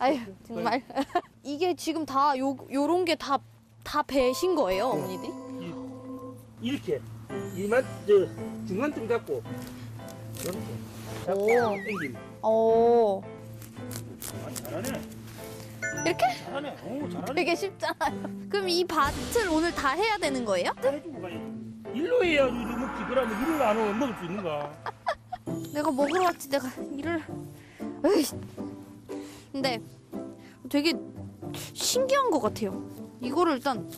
아유 정말 이게 지금 다 요 요런 게 다 다 배신 거예요 어머니들이? 이- 이렇게 이만 저 중간 좀 잡고 이렇게 잡고 오. 당김. 어 아, 잘하네. 이렇게 잘하네. 오, 잘하네. 되게 쉽잖아요. 그럼 이 밭을 오늘 다 해야 되는 거예요? 다 해주고 가야지. 일로 해야지 이리 먹지. 그러면 일을 안 먹을 수 있는가? 내가 먹으러 왔지 내가 일을 에이. 근데 되게 신기한 것 같아요 이거를 일단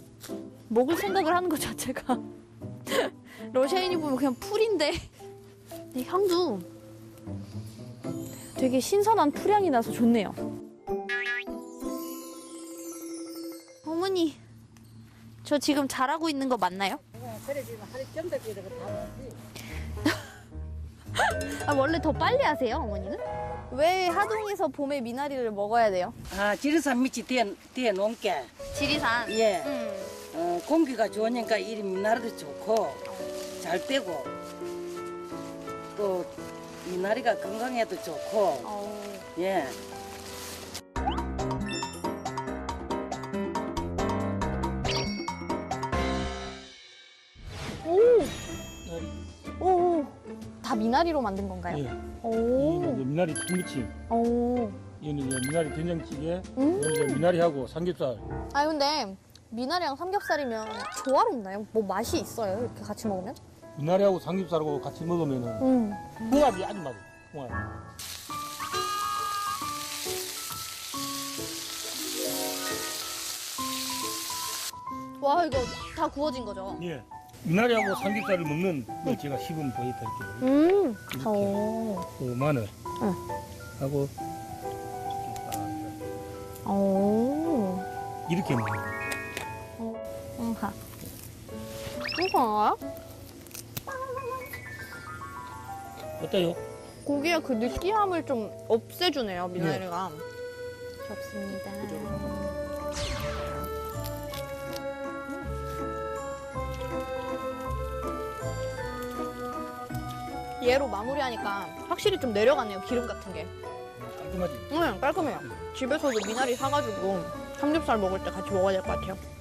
먹을 생각을 하는 것 자체가 러시아인이 보면 그냥 풀인데 근데 향도 되게 신선한 풀향이 나서 좋네요 어머니 저 지금 잘하고 있는 거 맞나요? 아, 원래 더 빨리 하세요 어머니는? 왜 하동에서 봄에 미나리를 먹어야 돼요? 아 지리산 밑이 뒤에 뒤에 놓게. 지리산 예. 음. 어, 공기가 좋으니까 이리 미나리도 좋고 잘 되고 또 미나리가 건강에도 좋고 어. 예. 오. 오. 다 미나리로 만든 건가요? 예. 오. 이는 이제 미나리 통무침. 오. 이는 이제 미나리 된장찌개. 음. 이제 미나리하고 삼겹살. 아 근데 미나리랑 삼겹살이면 조화롭나요? 뭐 맛이 있어요? 이렇게 같이 먹으면? 미나리하고 삼겹살하고 같이 먹으면은 음. 궁합이 아주 맞아. 궁합. 와 이거 다 구워진 거죠? 예. 미나리하고 삼겹살을 먹는 걸 제가 시범 보여드릴게요. 음. 이렇게. 오. 그 마늘 응. 하고 오. 이렇게 먹는 거예요. 응하. 이거 어때요? 고기의 그 느끼함을 좀 없애주네요 미나리가. 좋습니다. 얘로 마무리하니까 확실히 좀 내려가네요 기름 같은 게. 깔끔하지? 응 깔끔해요. 집에서도 미나리 사가지고 삼겹살 먹을 때 같이 먹어야 될 것 같아요.